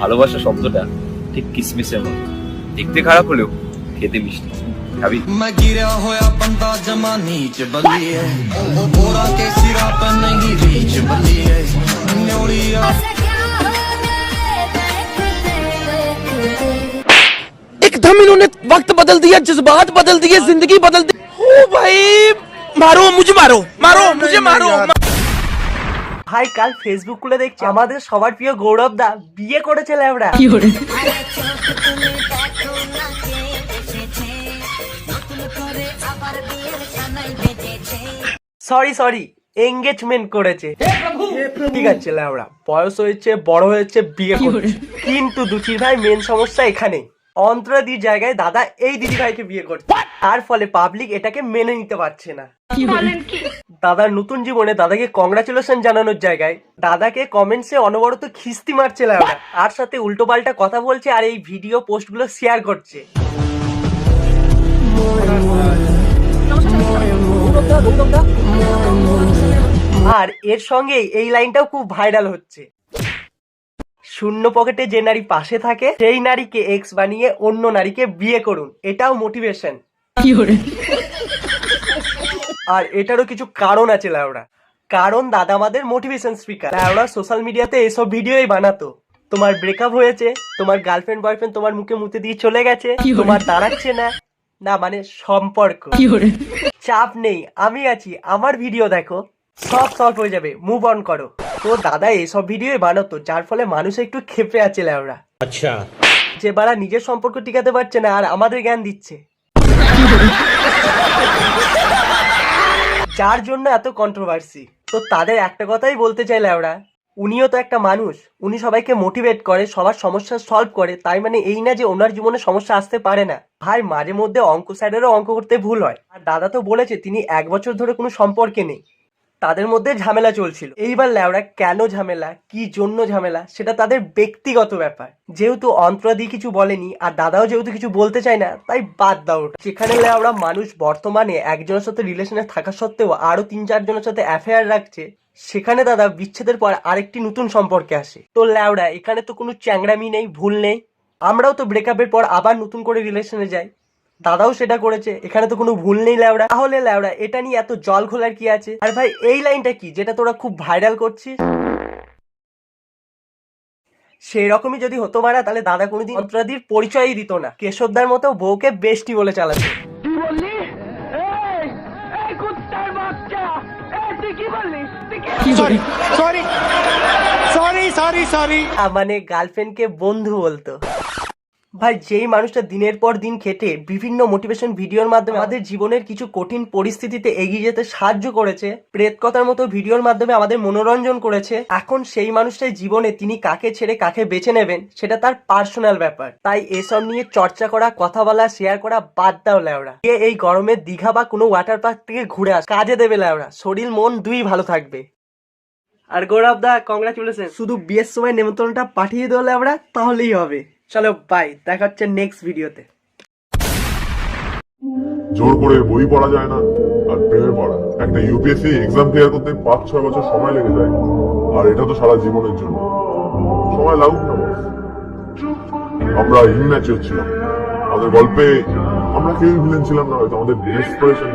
ভালোবাসা শব্দটা ঠিক কিসমিসের মতো দেখতে খারাপ হলেও খেতে মিষ্টি খাবি एकदम इन्होंने वक्त बदल दिया जज्बात बदल दिए जिंदगी बदल दी ओ भाई मारो मुझे मारो मारो मुझे मारो ভাই কাল ফেসবুক খুলে দেখছি। আমাদের সবার প্রিয় গৌরব দা বিয়ে করেছে ল্যাবড়া। সরি সরি এঙ্গেজমেন্ট করেছে। ঠিক আছে ল্যাবড়া বয়স হয়েছে বড় হয়েছে বিয়ে করছে। কিন্তু দুচির ভাই মেন সমস্যা এখানে অন্তরাদির জায়গায় দাদা এই দিদি ভাইকে বিয়ে করছে। তার ফলে পাবলিক এটাকে মেনে নিতে পারছে না। দাদার নতুন জীবনে দাদাকে কংগ্রাচুলেশন জানানোর জায়গায় দাদাকে কমেন্টসে অনবরত খিস্তি মারছে ল্যাবড়া তার সাথে উল্টো পাল্টা কথা বলছে আর এই ভিডিও পোস্টগুলো শেয়ার করছে। আর এর সঙ্গে এই লাইনটাও খুব ভাইরাল হচ্ছে। শূন্য পকেটে যে নারী পাশে থাকে সেই নারীকে এক্স বানিয়ে অন্য নারীকে বিয়ে করুন। এটাও মোটিভেশন। আর এটারও কিছু কারণ আছে লাউড়া কারণ দাদা আমাদের মোটিভেশন স্পিকার লাউড়া সোশ্যাল মিডিয়াতে এসব ভিডিওই বানাতো। তোমার ব্রেকআপ হয়েছে তোমার গার্লফ্রেন্ড বয়ফ্রেন্ড তোমার মুখে মুতে দিয়ে চলে গেছে তোমার দাঁড়াচ্ছে না। না মানে সম্পর্ক। চাপ নেই আমি আছি। আমার ভিডিও দেখো সব সলভ হয়ে যাবে। মুভ অন করো। তো দাদা এসব ভিডিওই বানাতো যার ফলে মানুষ একটু খেপে আছে ল্যাওরা। আচ্ছা। যে বারা নিজের সম্পর্ক টিকাতে পারছে না আর আমাদের জ্ঞান দিচ্ছে। যার জন্য এত কন্ট্রোভার্সি তো তাদের একটা কথাই বলতে চাই ল্যাওরা উনিও তো একটা মানুষ উনি সবাইকে মোটিভেট করে সবার সমস্যা সলভ করে তাই মানে এই না যে ওনার জীবনে সমস্যা আসতে পারে না। ভাই মাঝে মধ্যে অঙ্ক স্যারেরও অঙ্ক করতে ভুল হয়। আর দাদা তো বলেছে তিনি এক বছর ধরে কোনো সম্পর্কে নেই। তাদের মধ্যে ঝামেলা চলছিল। এইবার ল্যাওড়া কেন ঝামেলা? কি জন্য ঝামেলা? সেটা তাদের ব্যক্তিগত ব্যাপার। যেহেতু অন্তরাদি কিছু বলেনি আর দাদাও যেহেতু কিছু বলতে চায় না, তাই বাদ দাও ওটা। যেখানে ল্যাওড়া মানুষ বর্তমানে একজনের সাথে রিলেশনে থাকা সত্ত্বেও আরও তিন চারজনের সাথে অ্যাফেয়ার রাখছে, সেখানে দাদা বিচ্ছেদের পর আরেকটি নতুন সম্পর্কে আসে। তো ল্যাওড়া এখানে তো কোনো চ্যাংড়ামি নেই, ভুল নেই। আমরাও তো ব্রেকআপের পর আবার নতুন করে রিলেশনে যাই। দাদাও সেটা করেছে এখানে তো কোনো ভুল নেই ল্যাওড়া। তাহলে ল্যাওড়া এটা নিয়ে এত জল খোলার কি আছে? আর ভাই এই লাইনটা কি যেটা তোরা খুব ভাইরাল করছিস? সেই রকমই যদি হতো মারা তাহলে দাদা কোনোদিন অন্তরাদির পরিচয়ই দিত না। কেশবদার মতো বউকে বেস্টি বলে চালাতো। মানে গার্লফ্রেন্ডকে বন্ধু বলতো। ভাই, যেই মানুষটা দিনের পর দিন খেটে বিভিন্ন মোটিভেশন ভিডিওর মাধ্যমে আমাদের জীবনের কিছু কঠিন পরিস্থিতিতে এগিয়ে যেতে সাহায্য করেছে, প্রেত কথার মতো ভিডিওর মাধ্যমে আমাদের মনোরঞ্জন করেছে, এখন সেই মানুষটাই জীবনে তিনি কাকে ছেড়ে কাকে বেছে নেবেন, সেটা তার পার্সোনাল ব্যাপার। তাই এসব নিয়ে চর্চা করা, কথা বলা শেয়ার করা বাদ দাও ল্যাওড়া গিয়ে এই গরমে দীঘা বা কোনো ওয়াটার পার্ক থেকে ঘুরে আস। কাজে দেবে ল্যাওড়া শরীর, মন দুই ভালো থাকবে। আর গৌরব দা কংগ্রাচুলেশন শুধু বিয়ের সময় নেমন্তন্নটা পাঠিয়ে দিলে আমরা তাহলেই হবে। চলো বাই দেখা হচ্ছে নেক্সট ভিডিওতে জোর করে বই পড়া যায় না, আর প্রেমে পড়া। একটা ইউপিএসসি এক্সাম ক্লিয়ার করতে পাঁচ, ছয় বছর সময় লেগে যায়। আর এটা তো সারা জীবনের জন্য। সময় লাগুক না আমরা ইনম্যাচিওর ছিলাম। আমাদের গল্পে আমরা কেউ ভিলেন ছিলাম না, হয়তো আমাদের ডেসপারেশন